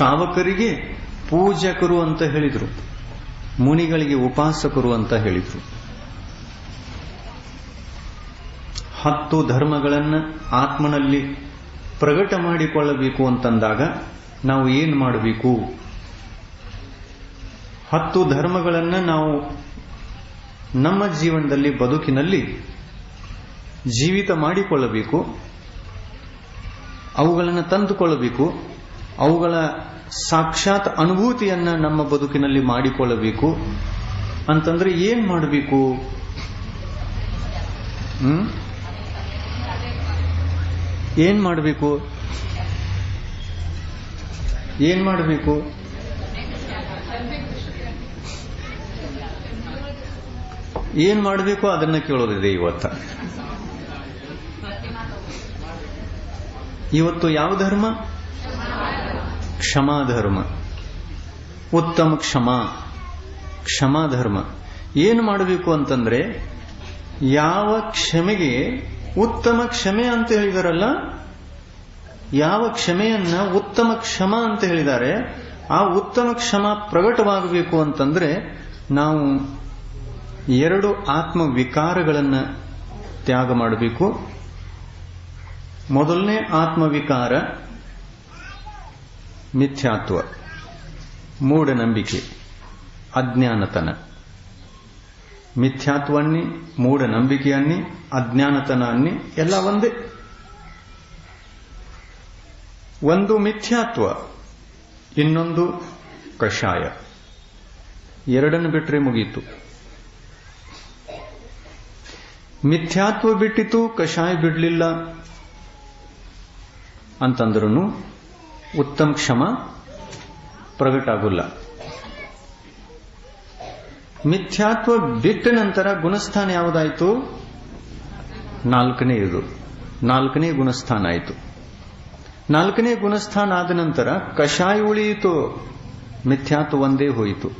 ಶ್ರಾವಕರಿಗೆ ಪೂಜಕರು ಅಂತ ಹೇಳಿದರು. ಮುನಿಗಳಿಗೆ ಉಪಾಸಕರು ಅಂತ ಹೇಳಿದರು. ಹತ್ತು ಧರ್ಮಗಳನ್ನು ಆತ್ಮನಲ್ಲಿ ಪ್ರಗಟ ಮಾಡಿಕೊಳ್ಳಬೇಕು ಅಂತಂದಾಗ ನಾವು ಏನು ಮಾಡಬೇಕು? ಹತ್ತು ಧರ್ಮಗಳನ್ನು ನಾವು ನಮ್ಮ ಜೀವನದಲ್ಲಿ ಬದುಕಿನಲ್ಲಿ ಜೀವಿತ ಮಾಡಿಕೊಳ್ಳಬೇಕು. ಅವುಗಳನ್ನು ತಂದುಕೊಳ್ಳಬೇಕು. ಅವುಗಳ ಸಾಕ್ಷಾತ್ ಅನುಭೂತಿಯನ್ನ ನಮ್ಮ ಬದುಕಿನಲ್ಲಿ ಮಾಡಿಕೊಳ್ಳಬೇಕು ಅಂತಂದ್ರೆ ಏನ್ ಮಾಡಬೇಕು? ಹ್ಮ್? ಏನ್ ಮಾಡಬೇಕು? ಏನ್ ಮಾಡಬೇಕು? ಏನ್ ಮಾಡಬೇಕು ಅದನ್ನ ಕೇಳೋದಿದೆ ಇವತ್ತ. ಇವತ್ತು ಯಾವ ಧರ್ಮ? ಕ್ಷಮಾ ಧರ್ಮ. ಉತ್ತಮ ಕ್ಷಮ, ಕ್ಷಮಾ ಧರ್ಮ. ಏನು ಮಾಡಬೇಕು ಅಂತಂದ್ರೆ, ಯಾವ ಕ್ಷಮೆಗೆ ಉತ್ತಮ ಕ್ಷಮೆ ಅಂತ ಹೇಳಿದಾರಲ್ಲ, ಯಾವ ಕ್ಷಮೆಯನ್ನ ಉತ್ತಮ ಕ್ಷಮ ಅಂತ ಹೇಳಿದ್ದಾರೆ, ಆ ಉತ್ತಮ ಕ್ಷಮ ಪ್ರಕಟವಾಗಬೇಕು ಅಂತಂದ್ರೆ, ನಾವು ಎರಡು ಆತ್ಮ ವಿಕಾರಗಳನ್ನ ತ್ಯಾಗ ಮಾಡಬೇಕು. ಮೊದಲನೇ ಆತ್ಮವಿಕಾರ ಮಿಥ್ಯಾತ್ವ ಮೂಢನಂಬಿಕೆ ಅಜ್ಞಾನತನ. ಅನ್ನಿ ಅಜ್ಞಾನತನ ಅನ್ನಿ, ಎಲ್ಲ ಒಂದೇ. ಒಂದು ಮಿಥ್ಯಾತ್ವ, ಇನ್ನೊಂದು ಕಷಾಯ. ಎರಡನ್ನು ಬಿಟ್ಟರೆ ಮುಗೀತು. ಮಿಥ್ಯಾತ್ವ ಬಿಟ್ಟಿತು, ಕಷಾಯ ಬಿಡಲಿಲ್ಲ ಅಂತಂದ್ರೂ ಉತ್ತಮ ಕ್ಷಮ ಪ್ರಗಟ ಆಗುಲ್ಲ. ಮಿಥ್ಯಾತ್ವ ಬಿಟ್ಟ ನಂತರ ಗುಣಸ್ಥಾನ ಯಾವುದಾಯಿತು? ನಾಲ್ಕನೇ ಇದು. ನಾಲ್ಕನೇ ಗುಣಸ್ಥಾನ ಆಯಿತು. ನಾಲ್ಕನೇ ಗುಣಸ್ಥಾನ ಆದ ನಂತರ ಕಷಾಯ ಉಳಿಯಿತು. ಮಿಥ್ಯಾತ್ವ ಒಂದೇ ಹೋಯಿತು.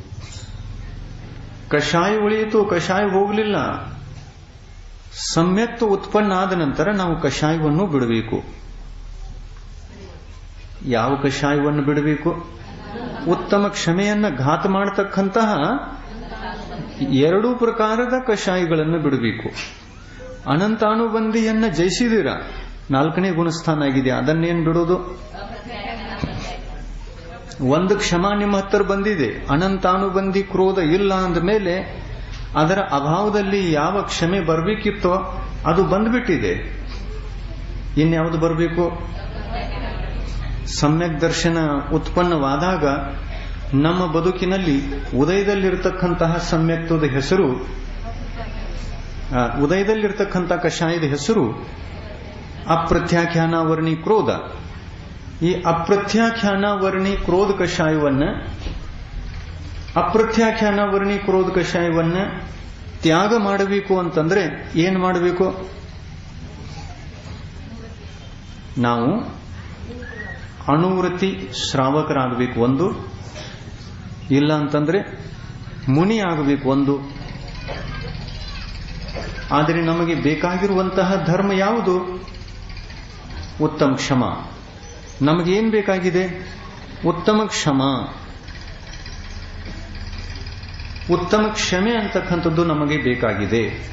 ಕಷಾಯ ಉಳಿಯಿತು, ಕಷಾಯ ಹೋಗಲಿಲ್ಲ. ಸಮ್ಯಕ್ತ ಉತ್ಪನ್ನ ಆದ ನಂತರ ನಾವು ಕಷಾಯವನ್ನು ಬಿಡಬೇಕು. ಯಾವ ಕಷಾಯವನ್ನು ಬಿಡಬೇಕು? ಉತ್ತಮ ಕ್ಷಮೆಯನ್ನು ಘಾತ ಮಾಡತಕ್ಕಂತಹ ಎರಡೂ ಪ್ರಕಾರದ ಕಷಾಯಗಳನ್ನು ಬಿಡಬೇಕು. ಅನಂತಾನುಬಂಧಿಯನ್ನ ಜಯಿಸಿದಿರ? ನಾಲ್ಕನೇ ಗುಣಸ್ಥಾನ ಆಗಿದೆ. ಅದನ್ನೇನು ಬಿಡೋದು? ಒಂದು ಕ್ಷಮ ನಿಮ್ಮ ಹತ್ತಿರ ಬಂದಿದೆ. ಅನಂತಾನುಬಂಧಿ ಕ್ರೋಧ ಇಲ್ಲ ಅಂದ ಮೇಲೆ ಅದರ ಅಭಾವದಲ್ಲಿ ಯಾವ ಕ್ಷಮೆ ಬರಬೇಕಿತ್ತೋ ಅದು ಬಂದ್ಬಿಟ್ಟಿದೆ. ಇನ್ಯಾವುದು ಬರಬೇಕು? ಸಮ್ಯಕ್ ದರ್ಶನ ಉತ್ಪನ್ನವಾದಾಗ ನಮ್ಮ ಬದುಕಿನಲ್ಲಿ ಉದಯದಲ್ಲಿರ್ತಕ್ಕಂತಹ ಸಮ್ಯಕ್ತದ ಹೆಸರು ಉದಯದಲ್ಲಿರ್ತಕ್ಕಂಥ ಕಷಾಯದ ಹೆಸರು ಅಪ್ರತ್ಯಾಖ್ಯಾನ ವರ್ಣಿ ಕ್ರೋಧ. ಈ ಅಪ್ರತ್ಯಾಖ್ಯಾನ ವರ್ಣಿ ಕ್ರೋಧ ಕಷಾಯವನ್ನ ಅಪ್ರತ್ಯಾಖ್ಯಾನ ವರ್ಣಿ ಕ್ರೋಧ ಕಷಾಯವನ್ನ ತ್ಯಾಗ ಮಾಡಬೇಕು ಅಂತಂದ್ರೆ ಏನ್ ಮಾಡಬೇಕು? ನಾವು ಅನುವೃತ್ತಿ ಶ್ರಾವಕರಾಗಬೇಕು ಒಂದು, ಇಲ್ಲ ಅಂತಂದ್ರೆ ಮುನಿ ಆಗಬೇಕು ಒಂದು. ಆದರೆ ನಮಗೆ ಬೇಕಾಗಿರುವಂತಹ ಧರ್ಮ ಯಾವುದು? ಉತ್ತಮ ಕ್ಷಮ. ನಮಗೇನ್ ಬೇಕಾಗಿದೆ? ಉತ್ತಮ ಕ್ಷಮ. ಉತ್ತಮ ಕ್ಷಮೆ ಅಂತಕ್ಕಂಥದ್ದು ನಮಗೆ ಬೇಕಾಗಿದೆ.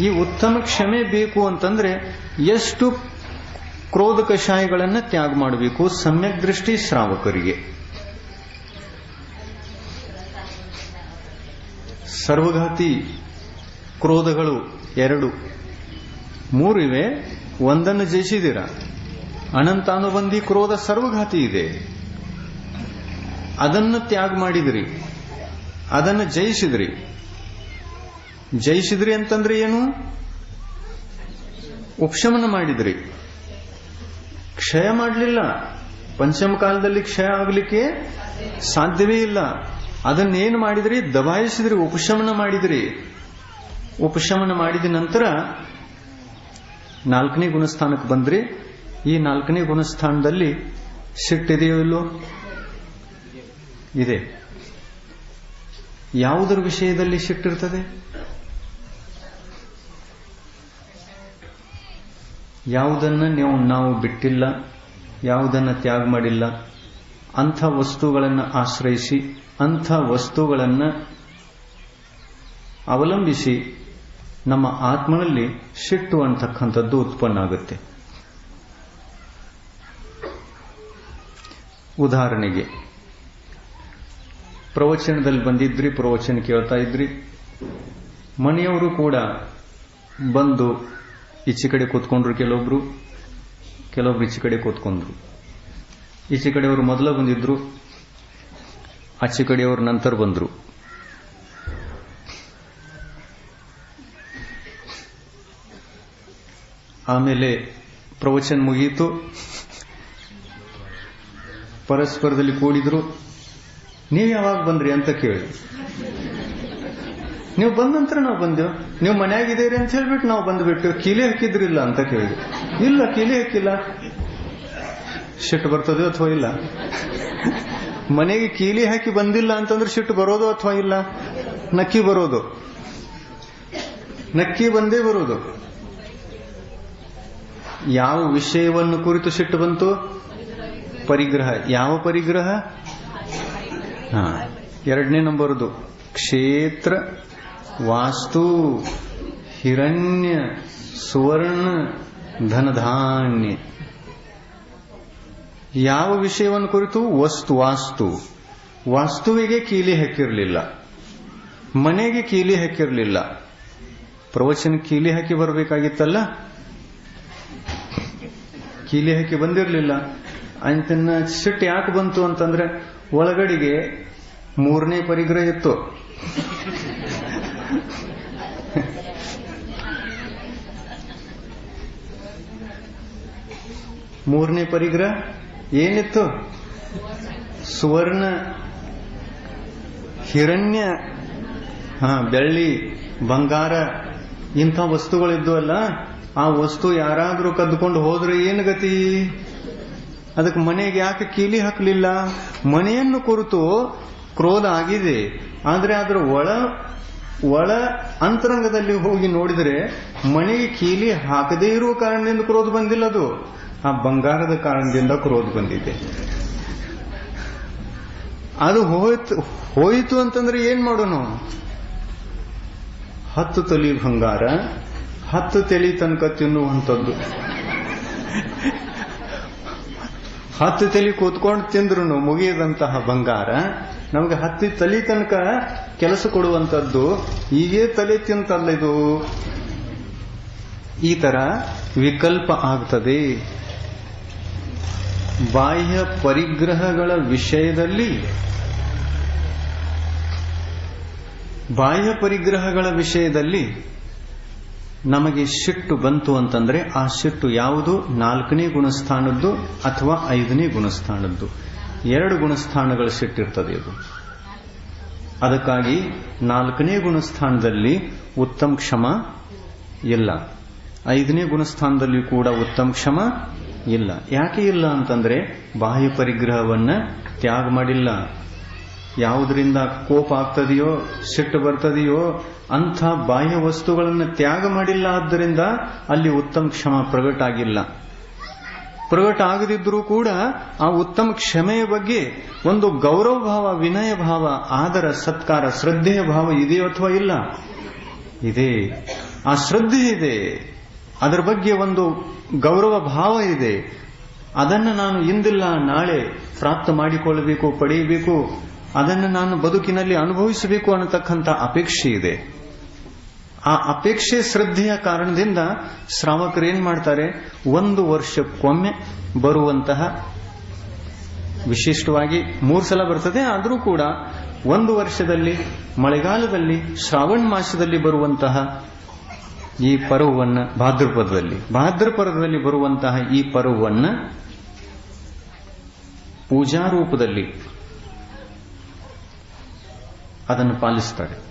ಈ ಉತ್ತಮ ಕ್ಷಮೆ ಬೇಕು ಅಂತಂದ್ರೆ ಎಷ್ಟು ಕ್ರೋಧ ಕಷಾಯಗಳನ್ನು ತ್ಯಾಗ ಮಾಡಬೇಕು, ಸಮ್ಯಕ್ ದೃಷ್ಟಿ ಶ್ರಾವಕರಿಗೆ. ಸರ್ವಘಾತಿ ಕ್ರೋಧಗಳು ಎರಡು. ಮೂರು ಇವೆ, ಒಂದನ್ನು ಜಯಿಸಿದಿರ ಅನಂತಾನುಬಂಧಿ ಕ್ರೋಧ ಸರ್ವಘಾತಿ ಇದೆ. ಅದನ್ನು ತ್ಯಾಗ ಮಾಡಿದ್ರಿ. ಅದನ್ನು ಜಯಿಸಿದ್ರಿ. ಜಯಿಸಿದ್ರಿ ಅಂತಂದ್ರೆ ಏನು? ಉಪಶಮನ ಮಾಡಿದ್ರಿ. ಕ್ಷಯ ಮಾಡಲಿಲ್ಲ. ಪಂಚಮ ಕಾಲದಲ್ಲಿ ಕ್ಷಯ ಆಗಲಿಕ್ಕೆ ಸಾಧ್ಯವೇ ಇಲ್ಲ. ಅದನ್ನೇನು ಮಾಡಿದ್ರಿ? ದಬಾಯಿಸಿದ್ರಿ, ಉಪಶಮನ ಮಾಡಿದ್ರಿ. ಉಪಶಮನ ಮಾಡಿದ ನಂತರ ನಾಲ್ಕನೇ ಗುಣಸ್ಥಾನಕ್ಕೆ ಬಂದ್ರಿ. ಈ ನಾಲ್ಕನೇ ಗುಣಸ್ಥಾನದಲ್ಲಿ ಸಿಟ್ಟಿದೆಯೋ ಇಲ್ಲೋ ಇದೆ. ಯಾವುದರ ವಿಷಯದಲ್ಲಿ ಸಿಟ್ಟಿರ್ತದೆ? ಯಾವುದನ್ನ ನೀವು ನಾವು ಬಿಟ್ಟಿಲ್ಲ, ಯಾವುದನ್ನ ತ್ಯಾಗ ಮಾಡಿಲ್ಲ, ಅಂಥ ವಸ್ತುಗಳನ್ನು ಆಶ್ರಯಿಸಿ, ಅಂಥ ವಸ್ತುಗಳನ್ನು ಅವಲಂಬಿಸಿ ನಮ್ಮ ಆತ್ಮನಲ್ಲಿ ಸಿಟ್ಟು ಅಂತಕ್ಕಂಥದ್ದು ಉತ್ಪನ್ನ ಆಗುತ್ತೆ. ಉದಾಹರಣೆಗೆ, ಪ್ರವಚನದಲ್ಲಿ ಬಂದಿದ್ರಿ, ಪ್ರವಚನ ಕೇಳ್ತಾ ಇದ್ರಿ. ಮನೆಯವರು ಕೂಡ ಬಂದು ಈಚೆ ಕಡೆ ಕೂತ್ಕೊಂಡ್ರು ಕೆಲವೊಬ್ರು ಕೆಲವೊಬ್ರು ಈಚೆ ಕಡೆ ಕೂತ್ಕೊಂಡ್ರು. ಈಚೆ ಕಡೆಯವರು ಮೊದಲ ಬಂದಿದ್ರು, ಆಚೆ ಕಡೆಯವರು ನಂತರ ಬಂದ್ರು. ಆಮೇಲೆ ಪ್ರವಚನ ಮುಗಿಯಿತು. ಪರಸ್ಪರದಲ್ಲಿ ಕೂಡಿದ್ರು, ನೀವು ಯಾವಾಗ ಬಂದ್ರಿ? ಅಂತ ಕೇಳಿ ನೀವು ಬಂದ ನಾವು ಬಂದೆವು ನೀವು ಮನ್ಯಾಗಿದ್ದೀರಿ ಅಂತ ಹೇಳ್ಬಿಟ್ಟು ನಾವು ಬಂದ್ಬಿಟ್ಟು ಕೀಲಿ ಹಾಕಿದ್ರಿಲ್ಲ ಅಂತ ಕೇಳಿದ್ವಿ ಇಲ್ಲ, ಕೀಲಿ ಹಾಕಿಲ್ಲ. ಶಿಟ್ಟು ಬರ್ತದೆ ಅಥವಾ ಇಲ್ಲ? ಮನೆಗೆ ಕೀಲಿ ಹಾಕಿ ಬಂದಿಲ್ಲ ಅಂತಂದ್ರೆ ಶಿಟ್ಟು ಬರೋದು ಅಥವಾ ಇಲ್ಲ? ನಕ್ಕಿ ಬರೋದು. ನಕ್ಕಿ ಬಂದೇ ಬರೋದು. ಯಾವ ವಿಷಯವನ್ನು ಕುರಿತು ಸಿಟ್ಟು ಬಂತು? ಪರಿಗ್ರಹ. ಯಾವ ಪರಿಗ್ರಹ? ಎರಡನೇ ನಂಬರ್ದು. ಕ್ಷೇತ್ರ ವಾಸ್ತು ಹಿರಣ್ಯ ಸುವರ್ಣ ಧನಧಾನ್ಯ. ಯಾವ ವಿಷಯವನ್ನು ಕುರಿತು? ವಸ್ತು, ವಾಸ್ತು. ವಾಸ್ತುವಿಗೆ ಕೀಲಿ ಹಾಕಿರಲಿಲ್ಲ. ಮನೆಗೆ ಕೀಲಿ ಹಾಕಿರಲಿಲ್ಲ. ಪ್ರವಚನ ಕೀಲಿ ಹಾಕಿ ಬರಬೇಕಾಗಿತ್ತಲ್ಲ? ಕೀಲಿ ಹಾಕಿ ಬಂದಿರಲಿಲ್ಲ. ಅಂತನ್ನ ಸಿಟ್ಟು ಯಾಕೆ ಬಂತು ಅಂತಂದ್ರೆ ಒಳಗಡೆಗೆ ಮೂರನೇ ಪರಿಗ್ರಹ ಇತ್ತು. ಮೂರನೇ ಪರಿಗ್ರಹ ಏನಿತ್ತು? ಸುವರ್ಣ ಹಿರಣ್ಯ ಬೆಳ್ಳಿ, ಬಂಗಾರ, ಇಂಥ ವಸ್ತುಗಳಿದ್ವಲ್ಲ ಆ ವಸ್ತು ಯಾರಾದರೂ ಕದ್ದುಕೊಂಡು ಹೋದ್ರೆ ಏನು ಗತಿ? ಅದಕ್ಕೆ ಮನೆಗೆ ಯಾಕೆ ಕೀಲಿ ಹಾಕಲಿಲ್ಲ? ಮನೆಯನ್ನು ಕುರಿತು ಕ್ರೋಧ ಆಗಿದೆ. ಆದರೆ ಅದರ ಒಳ ಒಳ ಅಂತರಂಗದಲ್ಲಿ ಹೋಗಿ ನೋಡಿದರೆ ಮನೆಗೆ ಕೀಲಿ ಹಾಕದೇ ಇರುವ ಕಾರಣದಿಂದ ಕ್ರೋಧ ಬಂದಿಲ್ಲ ಅದು. ಆ ಬಂಗಾರದ ಕಾರಣದಿಂದ ಕ್ರೋಧ ಬಂದಿದೆ. ಅದು ಹೋಯ್ತು, ಹೋಯಿತು ಅಂತಂದ್ರೆ ಏನ್ ಮಾಡೋಣ ಹತ್ತು ತಲಿ ಬಂಗಾರ, ಹತ್ತು ತಲಿ ತನಕ ತಿನ್ನುವಂಥದ್ದು. ಹತ್ತು ತಲಿ ಕೂತ್ಕೊಂಡು ತಿಂದ್ರು ಮುಗಿಯದಂತಹ ಬಂಗಾರ ನಮಗೆ ಹತ್ತು ತಲೆ ತನಕ ಕೆಲಸ ಕೊಡುವಂಥದ್ದು ಈಗೇ ತಲೆ ತಿಂತಲ್ಲ ಇದು. ಈ ತರ ವಿಕಲ್ಪ ಆಗ್ತದೆ. ಬಾಹ್ಯ ಪರಿಗ್ರಹಗಳ ವಿಷಯದಲ್ಲಿ ಬಾಹ್ಯ ಪರಿಗ್ರಹಗಳ ವಿಷಯದಲ್ಲಿ ನಮಗೆ ಶಿಟ್ಟು ಬಂತು ಅಂತಂದ್ರೆ ಆ ಶಿಟ್ಟು ಯಾವುದು? ನಾಲ್ಕನೇ ಗುಣಸ್ಥಾನದ್ದು ಅಥವಾ ಐದನೇ ಗುಣಸ್ಥಾನದ್ದು. ಎರಡು ಗುಣಸ್ಥಾನಗಳು ಸಿಟ್ಟಿರ್ತದೆ ಇದು. ಅದಕ್ಕಾಗಿ ನಾಲ್ಕನೇ ಗುಣಸ್ಥಾನದಲ್ಲಿ ಉತ್ತಮ ಕ್ಷಮ ಇಲ್ಲ. ಐದನೇ ಗುಣಸ್ಥಾನದಲ್ಲಿ ಕೂಡ ಉತ್ತಮ ಕ್ಷಮ ಇಲ್ಲ. ಯಾಕೆ ಇಲ್ಲ ಅಂತಂದ್ರೆ ಬಾಹ್ಯ ಪರಿಗ್ರಹವನ್ನ ತ್ಯಾಗ ಮಾಡಿಲ್ಲ. ಯಾವುದರಿಂದ ಕೋಪ ಆಗ್ತದೆಯೋ, ಸಿಟ್ಟು ಬರ್ತದೆಯೋ, ಅಂಥ ಬಾಹ್ಯ ವಸ್ತುಗಳನ್ನು ತ್ಯಾಗ ಮಾಡಿಲ್ಲ ಆದ್ದರಿಂದ ಅಲ್ಲಿ ಉತ್ತಮ ಕ್ಷಮ ಪ್ರಗಟ ಪ್ರಗಟ ಆಗದಿದ್ರೂ ಕೂಡ ಆ ಉತ್ತಮ ಕ್ಷಮೆಯ ಬಗ್ಗೆ ಒಂದು ಗೌರವ ಭಾವ ವಿನಯ ಭಾವ ಆದರ, ಸತ್ಕಾರ, ಶ್ರದ್ಧೆಯ ಭಾವ ಇದೆಯೋ ಅಥವಾ ಇಲ್ಲ? ಇದೆ. ಆ ಶ್ರದ್ಧೆ ಇದೆ. ಅದರ ಬಗ್ಗೆ ಒಂದು ಗೌರವ ಭಾವ ಇದೆ. ಅದನ್ನು ನಾನು ಇಂದಿಲ್ಲ, ನಾಳೆ ಪ್ರಾಪ್ತ ಮಾಡಿಕೊಳ್ಳಬೇಕು, ಪಡೆಯಬೇಕು. ಅದನ್ನು ನಾನು ಬದುಕಿನಲ್ಲಿ ಅನುಭವಿಸಬೇಕು ಅನ್ನತಕ್ಕಂಥ ಅಪೇಕ್ಷೆ ಇದೆ. ಆ ಅಪೇಕ್ಷೆ ಶ್ರದ್ಧೆಯ ಕಾರಣದಿಂದ ಶ್ರಾವಕರು ಏನ್ ಮಾಡ್ತಾರೆ? ಒಂದು ವರ್ಷಕ್ಕೊಮ್ಮೆ ಬರುವಂತಹ ವಿಶಿಷ್ಟವಾಗಿ ಮೂರು ಸಲ ಬರ್ತದೆ, ಆದರೂ ಕೂಡ ಒಂದು ವರ್ಷದಲ್ಲಿ, ಮಳೆಗಾಲದಲ್ಲಿ, ಶ್ರಾವಣ ಮಾಸದಲ್ಲಿ ಬರುವಂತಹ ಈ ಪರ್ವವನ್ನು, ಭಾದ್ರಪದದಲ್ಲಿ ಭಾದ್ರಪದದಲ್ಲಿ ಬರುವಂತಹ ಈ ಪರ್ವವನ್ನು ಪೂಜಾ ರೂಪದಲ್ಲಿ ಅದನ್ನು ಪಾಲಿಸ್ತಾರೆ.